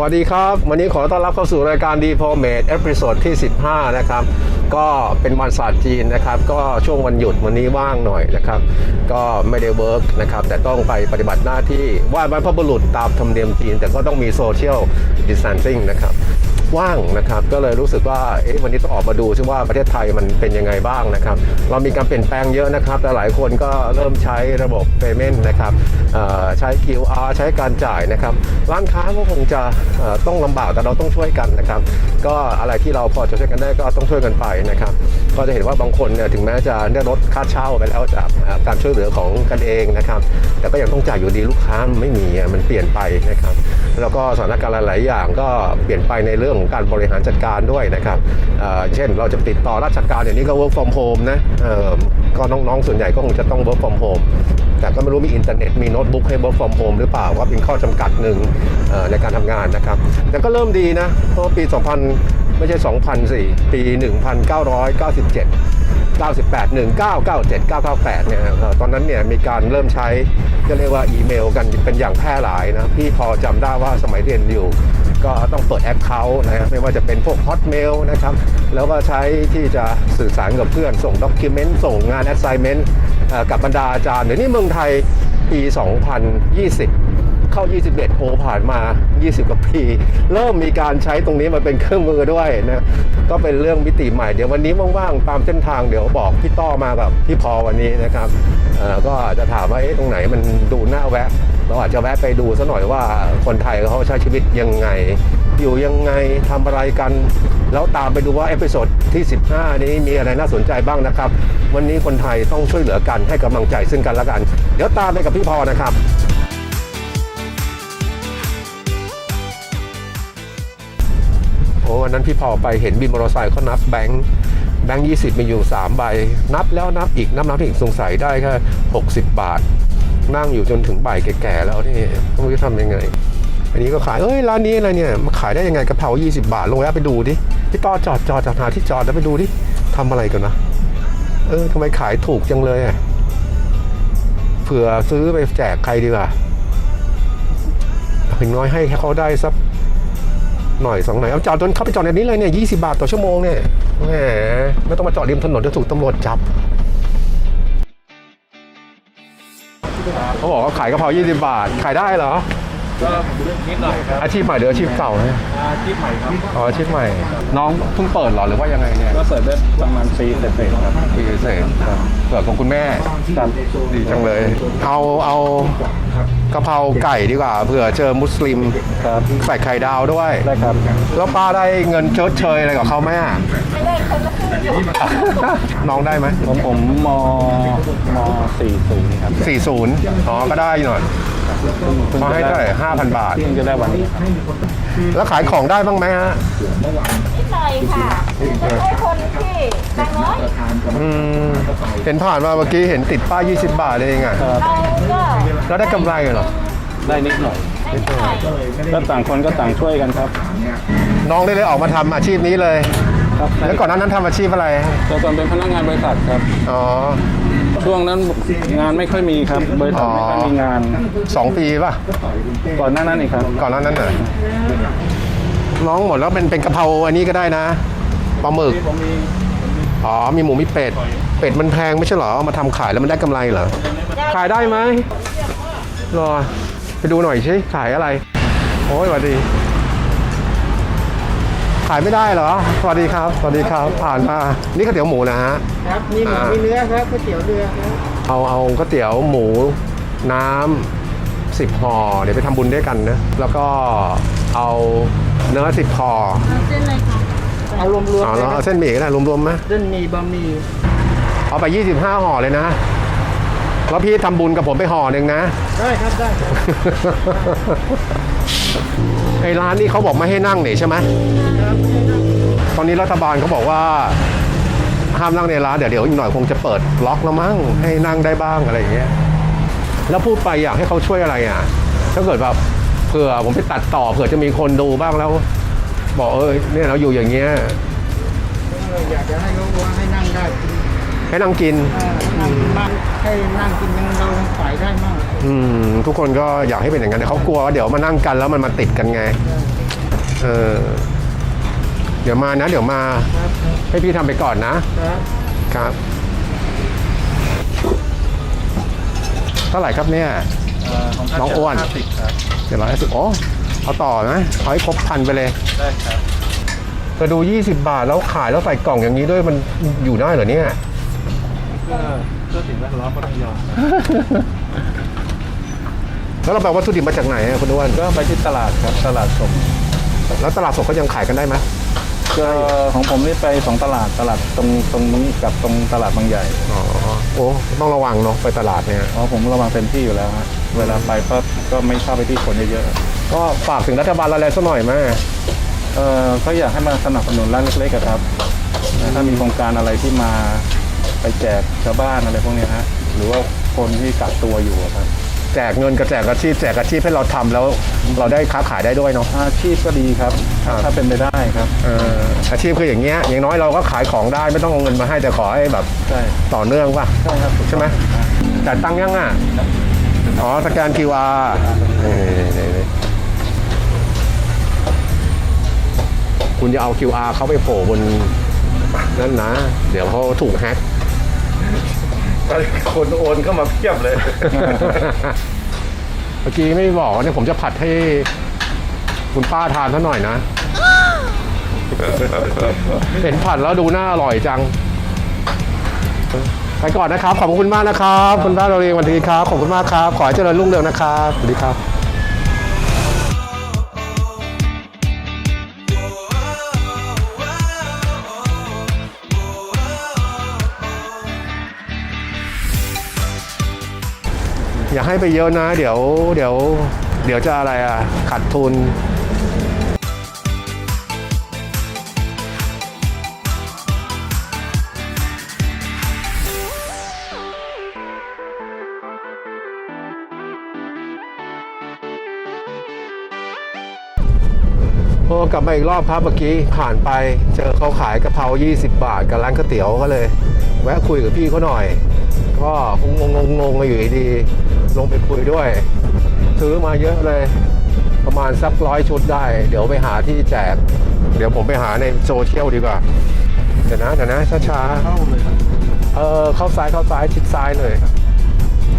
สวัสดีครับ วันนี้ขอต้อนรับเข้าสู่รายการดีพอเมดเอพิโซดที่ 15 นะครับ ก็เป็นวันศาสตร์จีนนะครับ ก็ช่วงวันหยุดวันนี้ว่างหน่อยนะครับ ก็ไม่ได้เวิร์กนะครับ แต่ต้องไปปฏิบัติหน้าที่ไหว้บรรพบุรุษตามธรรมเนียมจีน แต่ก็ต้องมีโซเชียลดิสแทนซิ่งนะครับ ว่างนะครับ ก็เลยรู้สึกว่าเอ๊ะวันนี้ต้องออกมาดูซิว่าประเทศไทยมันเป็นยังไงบ้างนะครับ เรามีการเปลี่ยนแปลงเยอะนะครับแต่หลายคนก็เริ่มใช้ระบบ payment นะครับใช้ QR ใช้การจ่ายนะครับ ร้านค้าก็คงจะต้องลำบากแต่เราต้องช่วยกันนะครับ ก็อะไรที่เราพอจะช่วยกันได้ก็ต้องช่วยกันไปนะครับ ก็จะเห็นว่าบางคนเนี่ยถึงแม้จะได้ลดค่าเช่าไปแล้วจากการช่วยเหลือของกันเองนะครับ แต่ก็ยังต้องจ่ายอยู่ดีลูกค้าไม่มีมันเปลี่ยนไปนะครับ แล้วก็สถานการณ์หลาย ๆ อย่างก็เปลี่ยนไปในเรื่องของการบริหารจัดการด้วยนะครับเเช่นเราจะติดต่อราชการอย่างนี้ก็ work from home นะก็น้องๆส่วนใหญ่ก็คงจะต้อง work from home แต่ก็ไม่รู้มีอินเทอร์เน็ตมีโน้ตบุ๊กให้ work from home หรือเปล่าว่าเป็นข้อจำกัดหนึ่งในการทำงานนะครับ แต่ก็เริ่มดีนะเพราะปี 2000 ไม่ใช่ 2004 ปี 1997 98 1997 998 เนี่ยตอนนั้นเนี่ยมีการเริ่มใช้ก็เรียกว่าอีเมลกันเป็นอย่างแพร่หลายนะ พี่พอจำได้ว่าสมัยเรียนอยู่ ก็ต้องเปิดแอคเคาท์นะครับไม่ว่าจะเป็นพวก Hotmail นะครับ แล้วก็ใช้ที่จะสื่อสารกับเพื่อนส่งด็อกิเมนต์ส่งงาน assignment กับบรรดาอาจารย์เดี๋ยวนี้เมืองไทยปี 2020 เข้า 21โอผ่านมา 20 กว่าปี เริ่มมีการใช้ตรงนี้มาเป็นเครื่องมือด้วยนะก็เป็นเรื่องมิติใหม่เดี๋ยววันนี้ว่างๆตามเส้นทางเดี๋ยวบอกพี่ต้อมากับพี่พอวันนี้นะครับก็อาจจะถามว่าเอ๊ะตรงไหนมันดูน่าแวะ เราอาจจะแวะไปดูซะหน่อยว่าคนไทยเขาใช้ชีวิตยังไง อยู่ยังไงทำอะไรกัน แล้วตามไปดูว่าเอพิโซดที่ 15 นี้มีอะไรน่าสนใจบ้างนะครับ วันนี้คนไทยต้องช่วยเหลือกันให้กำลังใจซึ่งกันและกัน เดี๋ยวตามไปกับพี่พอนะครับ อ้วันนั้นพี่พอไปเห็นบินมอเตอร์ไซค์เขานับแบงค์แบงค์ยี่สิบมีอยู่ 3 ใบ นับแล้วนับอีกนับนับอีกสงสัยได้แค่60 บาท นั่งอยู่จนถึงบ่ายแก่ๆแล้วนี่ไม่รู้จะทำยังไง อันนี้ก็ขายเอ้ยร้านนี้อะไรเนี่ยมาขายได้ยังไงกระเพรา20 บาทลงแล้วไปดูดิพี่ต้อจอดจอดจอดหาที่จอดแล้วไปดูดิทำอะไรกันนะเออทำไมขายถูกจังเลยอะเผื่อซื้อไปแจกใครดีกว่าถึงน้อยให้เขาได้สัก หน่อยสองหน่อยเอาจอดจนเข้าไปจอดในนี้เลยเนี่ยยี่สิบาทต่อชั่วโมงเนี่ยแหมไม่ต้องมาจอดริมถนนจะถูกตำรวจจับเขาบอกว่าขายกะเพรา20 บาท ขายได้เหรอ ก็นิดหน่อยครับอาชีพใหม่หรืออาชีพเก่าเนี่ยอาชีพใหม่ครับอ๋ออาชีพใหม่ น้องเพิ่งเปิดเหรอหรือว่ายังไงเนี่ยก็เปิดได้ประมาณปีเสร็จๆครับปีเศษเปิดของคุณแม่ครับดีจังเลย เอาเอา กะเพราไก่ดีกว่าเผื่อเจอมุสลิมครับใส่ไข่ดาวด้วย ได้ครับ แล้วป้าได้เงินชดเชยอะไรกับเขาไหมอะน้องได้ไหมผมผมมมสี่ศูนย์ครับ40อ๋อก็ได้หน่อยเพิ่งเขาให้จะเท่าไหร่5,000บาท เพิ่งจะได้วันนี้ครับแล้วขายของได้บ้างไหมฮะ นิดหน่อยค่ะไม่ใช่คนที่ ตังค์น้อยอืมเห็นผ่านมาเมื่อกี้เห็นติดป้าย 20 บาทเองอะครับเราก็แล้วได้กำไรเหรอ ได้นิดหน่อยนิดหน่อยก็ต่างคนก็ต่างช่วยกันครับน้องได้เลยออกมาทำอาชีพนี้เลย ครับแล้วก่อนหน้านั้นทำอาชีพอะไร แต่ตอนเป็นพนักงานบริษัทครับ อ๋อ ช่วงนั้นงานไม่ค่อยมีครับ บริษัทไม่ค่อยมีงาน สองปีป่ะ ก่อนหน้านั้นอีกครับ ก่อนหน้านั้นเหรอน้องหมดแล้วเป็นเป็นกะเพราอันนี้ก็ได้นะ ปลาหมึก ผมมี อ๋อ มีหมูมีเป็ด เป็ดมันแพงไม่ใช่เหรอเอามาทำขายแล้วมันได้กำไรเหรอ ขายได้ไหมรอ ไปดูหน่อยสิขายอะไร โอ้ยสวัสดี ขายไม่ได้เหรอ สวัสดีครับ สวัสดีครับ ผ่านมา นี่ก๋วยเตี๋ยวหมูนะฮะ ครับมีหมูอ่ามีมีเนื้อครับก๋วยเตี๋ยวเรือครับเอาเอาก๋วยเตี๋ยวหมูน้ำสิบห่อเดี๋ยวไปทำบุญด้วยกันนะ แล้วก็เอาเนื้อสิบห่อเส้นเลยค่ะ เอารวมๆเอาเลแล้ยวคเอารับเส้นหมี่ก็ได้รวมๆไหมเส้นหมีบะหมี่เอาไป 25ห่อเลยนะแล้วพี่ทำบุญกับผมไปห่อหนึ่งนะ ได้ครับได้ครับไอ้ร้านนี้เขาบอกไม่ให้นั่งนี่ใช่ไหมตอนนี้รัฐบาลเขาบอกว่าห้ามนั่งในร้านเดี๋ยวเดี๋ยวอีกหน่อยคงจะเปิดล็อกแล้วมั้งให้นั่งได้บ้างอะไรอย่างเงี้ยแล้วพูดไปอยากให้เขาช่วยอะไรอะ ถ้าเกิดแบบเผื่อผมไปตัดต่อเผื่อจะมีคนดูบ้างแล้ว บอกเออเนี่ยเราอยู่อย่างเงี้ยอยากจะให้เขาว่าให้นั่งได้ให้นั่งกินอ่านั่งบ้านให้นั่งกินยังเราขายได้มั่งอืมทุกคนก็อยากให้เป็นอย่างนั้นแต่เขากลัวว่าเดี๋ยวมานั่งกันแล้วมันมาติดกันไงเออเดี๋ยวมานะ เดี๋ยวมาครับให้พี่ทำไปก่อนนะครับครับเท่าไหร่ครับเนี่ยของท่านน้องอ้วนห้าสิบครับเดี๋ยวร้อยสิบโอ้ เอาต่อนะเอาให้ครบพันไปเลยได้ครับจะดู 20 บาทแล้วขายแล้วใส่กล่องอย่างนี้ด้วยมันอยู่ได้เหรอเนี่ย เพื่อเพื่อสิ่งแวดล้อมก็ต้องยอมแล้วเราแปลวัตถุดิบมาจากไหนอะคุณอ้วนก็ไปที่ตลาดครับตลาดสดแล้วตลาดสดเขายังขายกันได้ไหมก็ของผมนี่ไปสองตลาดตลาดตรงตรงนี้กับตรงตลาดบางใหญ่อ๋อโอ้ต้องระวังเนาะไปตลาดเนี่ยเพราะผมระวังเต็มที่อยู่แล้วฮะเวลาไปก็ก็ไม่เข้าไปที่คนเยอะ ก็ฝากถึงรัฐบาลอะไรสักหน่อยแม่ๆเออก็อยากให้มาสนับสนุนร้านเล็กๆอะครับถ้ามีโครงการอะไรที่มาไปแจกชาวบ้านอะไรพวกเนี้ยฮะหรือว่าคนที่กักตัวอยู่อะครับ แจกเงินกับแจกอาชีพแจกอาชีพให้เราทำแล้ว เราได้ค้าขายได้ด้วยเนาะ อาชีพก็ดีครับ ครับ ถ้าเป็นไปได้ครับ เอ่ออาชีพคืออย่างเงี้ยอย่างน้อยเราก็ขายของได้ไม่ต้องเอาเงินมาให้แต่ขอให้แบบใช่ต่อเนื่องป่ะ ใช่ครับใช่ไหมจ่ายตังค์ยังอะ อ๋อ สแกน QR นี่นี่นี่ คุณจะเอา QR เขาไปโผล่บนนั่นนะ เดี๋ยวเขาถูกแฮ็กคนโอนเข้ามาเพียบเลย เมื่อกี้ไม่บอกว่าเนี่ยผมจะผัดให้คุณป้าทานซะหน่อยนะ เห็นผัดแล้วดูน่าอร่อยจัง ไปก่อนนะครับ ขอบคุณมากนะครับ คุณป้าเราเรียนวันดีครับ ขอบคุณมากครับ ขอให้เจริญรุ่งเรืองนะครับ สวัสดีครับ อย่าให้ไปเยอะนะ เดี๋ยวเดี๋ยว เดี๋ยวจะอะไรอะขาดทุนโอ้กลับมาอีกรอบครับเมื่อกี้ผ่านไปเจอเขาขายกะเพรา 20 บาทกับร้านก๋วยเตี๋ยวก็เลย แวะคุยกับพี่เขาหน่อย ก็งงงงงๆอยู่ดี ลงไปคุยด้วย ซื้อมาเยอะเลย ประมาณสักร้อยชุดได้ เดี๋ยวไปหาที่แจก เดี๋ยวผมไปหาในโซเชียลดีกว่าเดี๋ยวนะเดี๋ยวนะช้าๆเข้าเลยครับเออเข้าซ้ายเข้าซ้ายชิดซ้ายเลย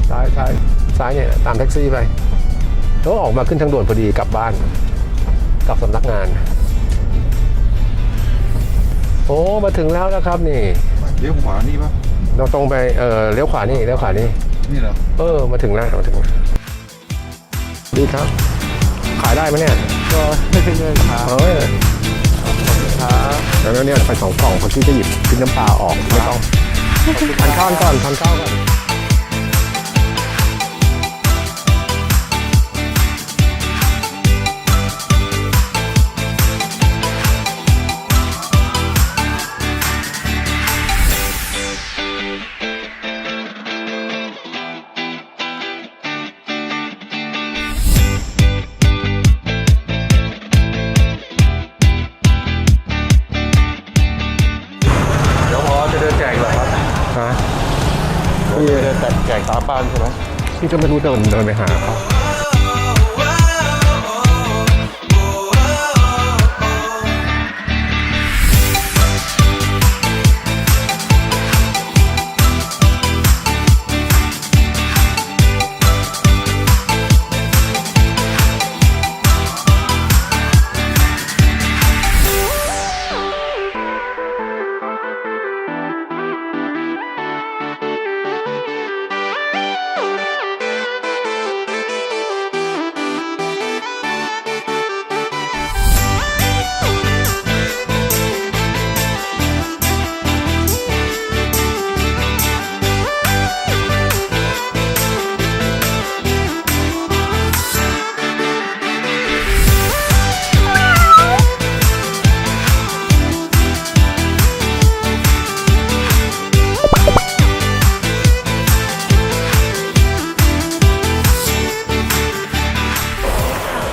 ซ้ายซ้ายซ้ายเนี่ยตามแท็กซี่ไปแล้วออกมาขึ้นทางด่วนพอดีกลับบ้าน กลับสำนักงาน โอ้ มาถึงแล้วนะครับนี่ เลี้ยวขวานี่ปะเราตรงไปเออเลี้ยวขวานี่เลี้ยวขวานี่ นี่เหรอ เออ มาถึงแล้วมาถึงแล้วดีครับ ขายได้ไหมเนี่ย ก็ไม่ใช่เงินครับเออแล้วเนี่ยไปสองกล่องคนที่จะหยิบขึ้นน้ำปลาออกไม่ต้องทานข้าวก่อนทานข้าวก่อน ไหมพี่ก็ไม่รู้เดินเดินไปหาเขา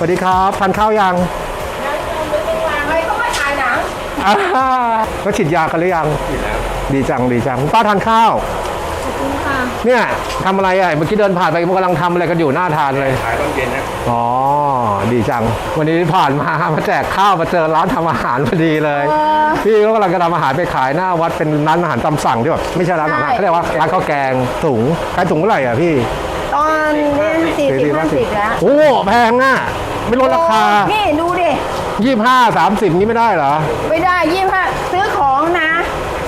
วัสดีครับทานข้าวยังอะไรเขามาถ่ายหนังอ่าแล้วฉีดยากันหรือยัง ดีจังดีจังคุณป้าทานข้าวเนี่ยทำอะไรอะเมื่อกี้เดินผ่านไปมันกำลังทำอะไรกันอยู่หน้าทานเลยขายตอนเย็นนะอ๋อดีจัง วันนี้ผ่านมามาแจกข้าวมาเจอร้านทำอาหารพอดีเลยพี่ก็กำลังจะทำอาหารไปขายหน้าวัดเป็นร้านอาหารตามสั่งที่แบบไม่ใช่ร้านอาหารเขาเรียกว่าร้านข้าวแกงถุงขายถุงเท่าไหร่อะพี่ ตอนนี้สี่สิบห้าสิบแล้วโอ้แพงอะ ไม่ลดราคา นี่ดูดิยี่ห้าสามสิบนี่ไม่ได้เหรอ ไม่ได้ยี่ห้าซื้อของนะ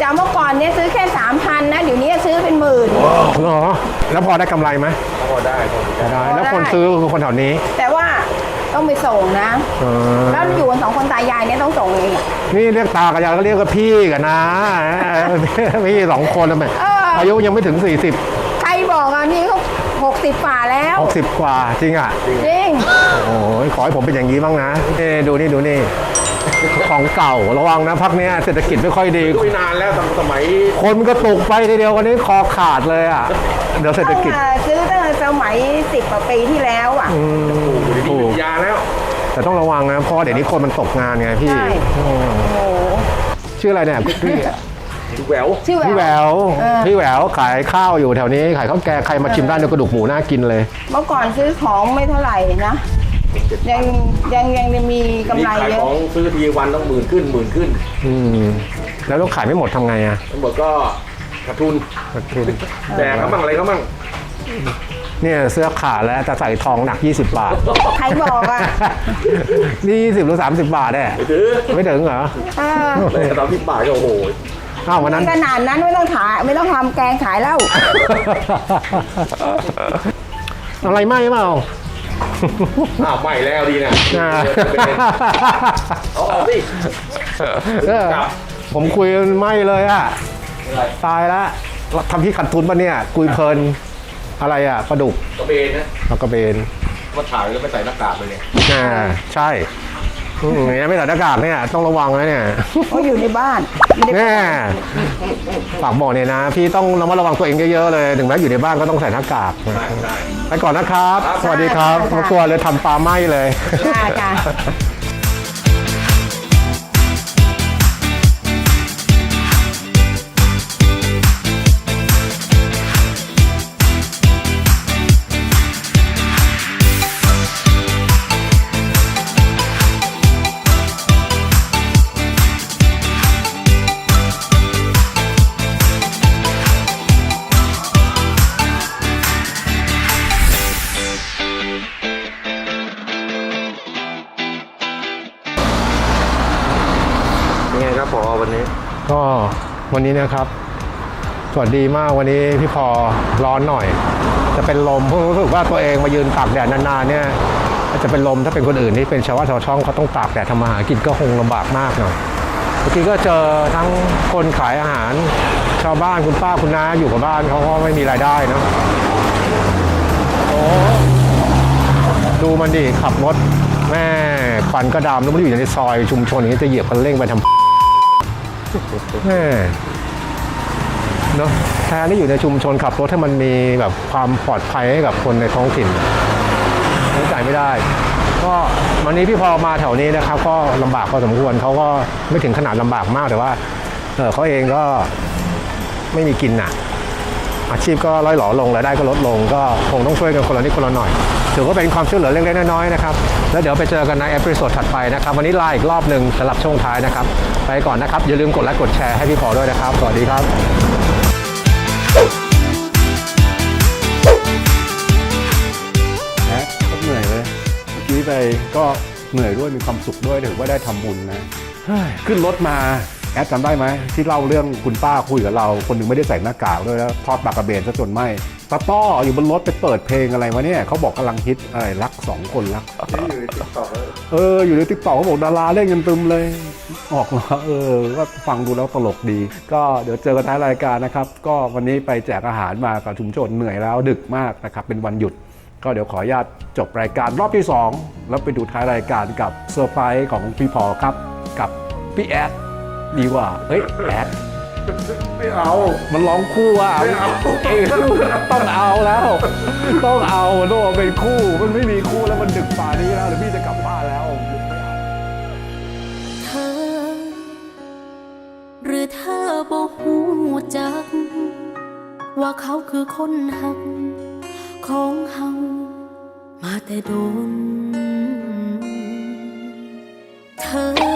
จากเมื่อก่อนเนี่ยซื้อแค่สามพันนะ เดี๋ยวนี้ซื้อเป็นหมื่น เหรอ แล้วพอได้กำไรไหมพอได้พอได้ ได้พอได้แล้วคนซื้อคือคนแถวนี้แต่ว่าต้องไปส่งนะ เออแล้วอยู่กันสองคนตายายเนี่ยต้องส่งเองอะ นี่เรียกตากับยายก็เรียกว่าพี่กันนะ พี่สองคนแล้วไหมเอออ อายุยังไม่ถึง 40 60ว่าแล้ว 60กว่าจริงอะ จริง โอ้ยขอให้ผมเป็นอย่างนี้บ้างนะเอ้ดูนี่ดูนี่ ของเก่าระวังนะพักนี้เศรษฐกิจไม่ค่อยดี คุยนานแล้วสมัยคนมันก็ตกไปทีเดียววันนี้คอขาดเลยอะ เดี๋ยวเศรษฐกิจ ซื้อตั้งแต่สมัย 10กว่าปีที่แล้วอะถูกยาแล้ว แต่ต้องระวังนะเพราะเดี๋ยวนี้คนมันตกงานไงพี่ใช่โอ้โหชื่ออะไรเนี่ยพี่ ดูแหววชื่อพี่แหววเออพี่แหววขายข้าวอยู่แถวนี้ ขายข้าวแกงใครมาชิมได้เนื้อกระดูกหมูน่ากินเลย เมื่อก่อนซื้อของไม่เท่าไหร่นะยังยังยังมีกำนี่ไรขายเยขอะ องซื้อทีวันต้องหมื่นขึ้นหมื่นขึ้นอืม แล้วต้องขายไม่หมดทำไงอะทั้งหมดก็ขาดทุนขาดทุนแดกเขาบ้างอะไรเขาบ้างเนี่ยเสื้อขาดแล้วแต่ใส่ทองหนัก 20 บาท ใครบอกอะ นี่20หรือ 30 บาทแน่ไปถือไม่ถึงเหรอ เออเลยตอนที่บ่ายก็โอ้โห อ้าววันนั้น ขนาดนั้นไม่ต้องขายไม่ต้องทำแกงขายแล้ว อะไรไหมเปล่าอ้าวใหม่แล้วดีนะอ่าเอาออกสิเออผมคุยไม่เลยอะตายแล้วทำที่ขัดทุนปะเนี่ย คุยเพลิน อะไรอะปลาดุกกระเบนนะปลากระเบนมาถ่ายแล้วไม่ใส่หน้ากากเลยเนี่ย อ่าใช่ อืมเนี่ยไม่ใส่หน้ากากเนี่ยต้องระวังนะเนี่ยเขาอยู่ในบ้านไม่ได้แน่ฝากบอกเนี่ยนะ พี่ต้องระมัดระวังตัวเองเยอะๆเลยถึงแม้อยู่ในบ้านก็ต้องใส่หน้ากากใช่ใช่ไปก่อนนะครับ สวัสดีครับรบกวนเลยทำปลาไหม้เลย ค่ะค่ะ วันนี้นะครับ สวัสดีมากวันนี้พี่พอร้อนหน่อย จะเป็นลมเพราะรู้สึกว่าตัวเองมายืนตากแดดนานๆเนี่ยจะเป็นลมถ้าเป็นคนอื่นที่เป็นชาวบ้านชาวช่องเขาต้องตากแดดทำมาหากินก็คงลำบากมากหน่อยเมื่อกี้ก็เจอทั้งคนขายอาหาร ชาวบ้านคุณป้าคุณน้าอยู่กับบ้านเขาก็ไม่มีรายได้เนะโอ้ดูมันดิขับรถแม่ควันก็ดำแล้วมันอยู่ในซอยชุมชนอย่างนี้จะเหยียบคันเร่งไปทำแม่ เนาะแทนที่อยู่ในชุมชนขับรถให้มันมีแบบความปลอดภัยให้กับคนในท้องถิ่นเข้าใจไม่ได้ ก็วันนี้พี่พอมาแถวนี้นะครับ ก็ลำบากพอสมควรเขาก็ไม่ถึงขนาดลำบากมากแต่ว่าเออเขาเองก็ไม่มีกินน่ะ อาชีพก็ร้อยหลอลงรายได้ก็ลดลง ก็คงต้องช่วยกันคนละนิดคนละหน่อยถือว่าเป็นความช่วยเหลือเล็กๆน้อยๆนะครับแล้วเดี๋ยวไปเจอกันในเอพิโซดถัดไปนะครับ วันนี้ไลาอีกรอบหนึ่งสำหรับช่วงท้ายนะครับ ไปก่อนนะครับ อย่าลืมกดไลค์กดแชร์ให้พี่พอด้วยนะครับ สวัสดีครับ แอดก็เหนื่อยเลยเมื่อกี้ไปก็เหนื่อยด้วยมีความสุขด้วยถือว่าได้ทำบุญนะเฮ้ยขึ้นรถมา แอดจำได้ไหมที่เล่าเรื่องคุณป้าคุยกับเรา คนหนึ่งไม่ได้ใส่หน้ากากด้วยแล้วทอดปลากระเบนซะจนไหมตาต้ออยู่บนรถไปเปิดเพลงอะไรวะเนี่ยเขาบอกกำลังฮิตอะไรรักสองคนรักอยู่ในติ๊กต็อกเอออยู่ในติ๊กต็อกเขาบอกดาราเล่นกันตึมเลย ออกมาเออก็ฟังดูแล้วตลกดี ก็เดี๋ยวเจอกันท้ายรายการนะครับ ก็วันนี้ไปแจกอาหารมากับชุมชนเหนื่อยแล้วดึกมากนะครับเป็นวันหยุด ก็เดี๋ยวขออนุญาตจบรายการรอบที่ 2 แล้วไปดูท้ายรายการกับเซอร์ไพรส์ของพี่พอครับกับพี่แอด ดีกว่า เฮ้ยแอดไม่เอา มันร้องคู่อะไม่เอายต้องเอาแล้ว ต้องเอาต้องเป็นคู่ มันไม่มีคู่แล้วมันดึกป่านี้แล้วหรือพี่จะกลับบ้านแล้ว เธอ หรือเธอบ่หูจัก ว่าเขาคือคนหัก ของเฮามาแต่โดน เธอ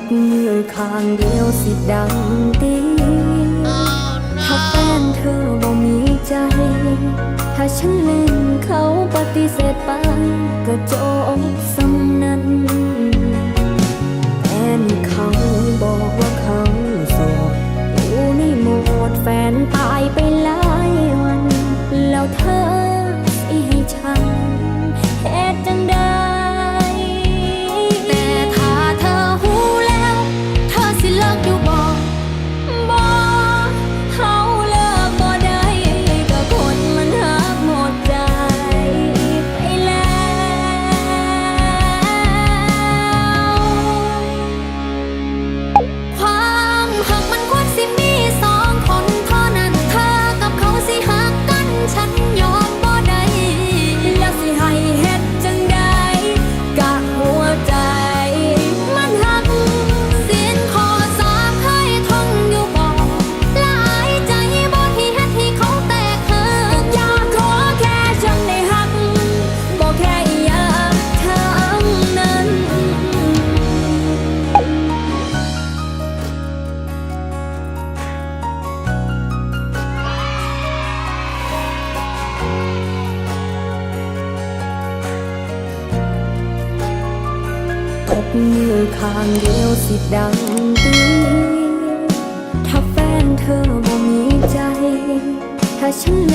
บมือข้างเดียวสิดังตีถ้าแฟนเธอบ่มีใจ ถ้าฉันลืมเขาปฏิเสธไปก็จบสม ดังตีถ้าแฟนเธอบ่มีใจ ถ้าฉัน